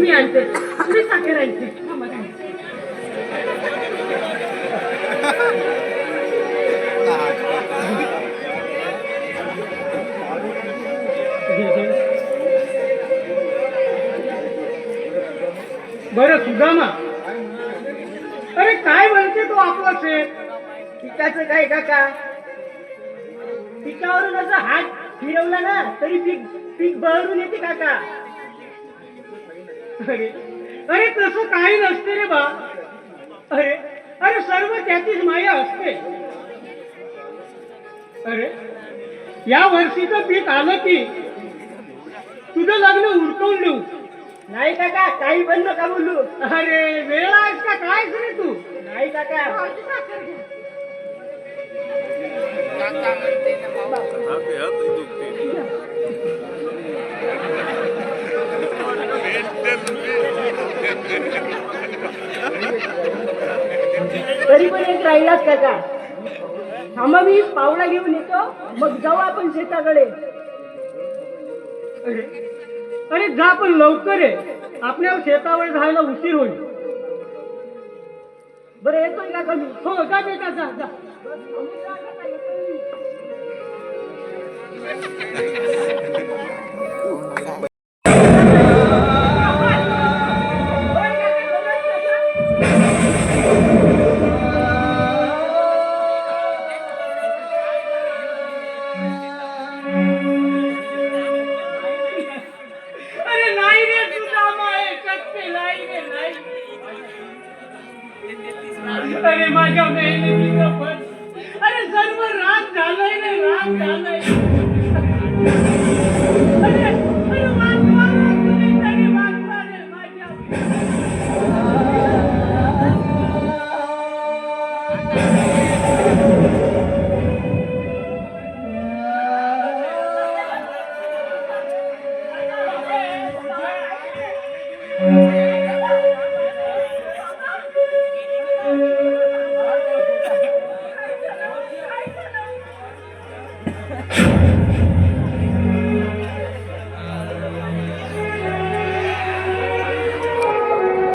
मी आणते मी साखर आणते बरं सुदामा. अरे काय म्हणते तो आपला शेत? पिकाचं काय काका? पिकावरून असं हात फिरवला ना तरी पीक पीक बहरून येते काका. अरे अरे तसं काही नसते रे बा. अरे अरे सर्व त्याचीच माया असते. अरे या वर्षीचं पीक आलं की तुझं लग्न उरकवून देऊ. नाही काका काही पण नका बोलू अरे वेळ आहेस का? काय रे तू? नाही काका. तरी पण एक राहिलाच का थांबा मी पावडा घेऊन येतो. मग जाऊ आपण शेताकडे. अरे जा पण लवकर आहे आपल्या शेतावर जायला उशीर होईल. बरं येतोय का कमी. हो जा बेटा जा जा. तुझा माय शक्ती नाही रे नाही अरे माझ्या मेहनतीचं फळ अरे सर्व राग झालंय you